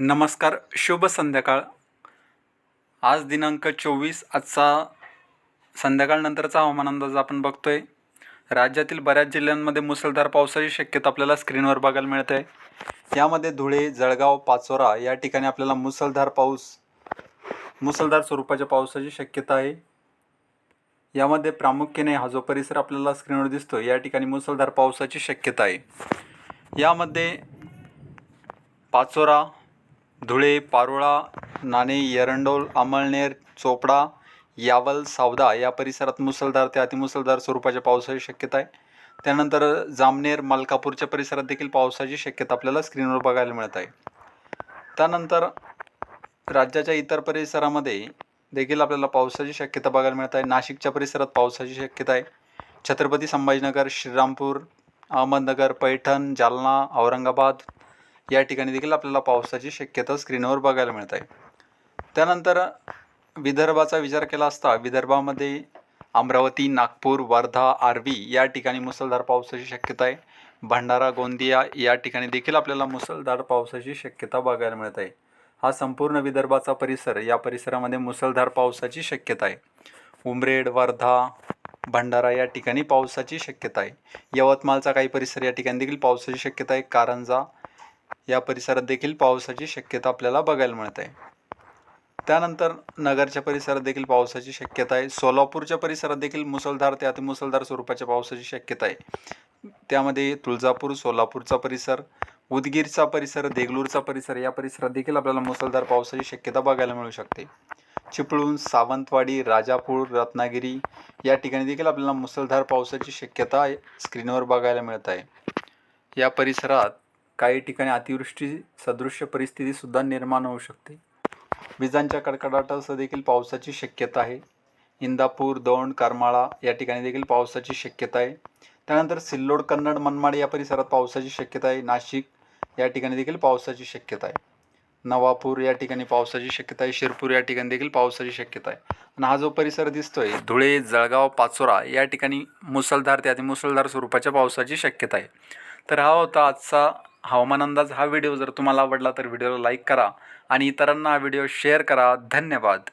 नमस्कार शुभ संध्याकाळ. आज दिनांक चोवीस आजचा संध्याकाळनंतरचा हवामान अंदाज आपण बघतोय. राज्यातील बऱ्याच जिल्ह्यांमध्ये मुसळधार पावसाची शक्यता आपल्याला स्क्रीनवर बघायला मिळते. आहे यामध्ये धुळे जळगाव पाचोरा या ठिकाणी आपल्याला मुसळधार पाऊस मुसळधार स्वरूपाच्या पावसाची शक्यता आहे. यामध्ये प्रामुख्याने हा जो परिसर आपल्याला स्क्रीनवर दिसतो या ठिकाणी मुसळधार पावसाची शक्यता आहे. यामध्ये पाचोरा धुळे पारोळा नाणे एरंडोल अमळनेर चोपडा यावल सावदा या परिसरात मुसळधार ते अतिमुसळधार स्वरूपाच्या पावसाची शक्यता आहे. त्यानंतर जामनेर मलकापूरच्या परिसरात देखील पावसाची शक्यता आपल्याला स्क्रीनवर बघायला मिळत आहे. त्यानंतर राज्याच्या इतर परिसरामध्ये देखील आपल्याला पावसाची शक्यता बघायला मिळत आहे. नाशिकच्या परिसरात पावसाची शक्यता आहे. छत्रपती संभाजीनगर श्रीरामपूर अहमदनगर पैठण जालना औरंगाबाद या ठिकाणी देखील आपल्याला पावसाची शक्यता स्क्रीनवर बघायला मिळत आहे त्यानंतर विदर्भाचा विचार केला असता विदर्भामध्ये अमरावती नागपूर वर्धा आर्वी या ठिकाणी मुसळधार पावसाची शक्यता आहे. भंडारा गोंदिया या ठिकाणी देखील आपल्याला मुसळधार पावसाची शक्यता बघायला मिळत आहे. हा संपूर्ण विदर्भाचा परिसर या परिसरामध्ये मुसळधार पावसाची शक्यता आहे. उमरेड वर्धा भंडारा या ठिकाणी पावसाची शक्यता आहे. यवतमाळचा काही परिसर या ठिकाणी देखील पावसाची शक्यता आहे. कारंजा या परिसरात देखील पावसाची शक्यता आपल्याला बघायला मिळत. आहे त्यानंतर नगरच्या परिसरात देखील पावसाची शक्यता आहे. सोलापूरच्या परिसरात देखील मुसळधार ते अतिमुसळधार स्वरूपाच्या पावसाची शक्यता आहे. त्यामध्ये तुळजापूर सोलापूरचा परिसर उदगीरचा परिसर देगलूरचा परिसर या परिसरात देखील आपल्याला मुसळधार पावसाची शक्यता बघायला मिळू शकते. चिपळूण सावंतवाडी राजापूर रत्नागिरी या ठिकाणी देखील आपल्याला मुसळधार पावसाची शक्यता स्क्रीनवर बघायला मिळत आहे. या परिसरात काही ठिकाणी अतिवृष्टी सदृश्य परिस्थितीसुद्धा निर्माण होऊ शकते. विजांच्या कडकडाटासह देखील पावसाची शक्यता आहे. इंदापूर दौंड करमाळा या ठिकाणी देखील पावसाची शक्यता आहे. त्यानंतर सिल्लोड कन्नड मनमाड या परिसरात पावसाची शक्यता आहे. नाशिक या ठिकाणी देखील पावसाची शक्यता आहे. नवापूर या ठिकाणी पावसाची शक्यता आहे. शिरपूर या ठिकाणी देखील पावसाची शक्यता आहे. आणि हा जो परिसर दिसतोय धुळे जळगाव पाचोरा या ठिकाणी मुसळधार ते अतिमुसळधार स्वरूपाच्या पावसाची शक्यता आहे. तर हा होता आजचा हवामान अंदाज हा व्हिडिओ जर तुम्हाला आवडला तर व्हिडिओला लाईक करा आणि इतरांना हा व्हिडिओ शेअर करा. धन्यवाद.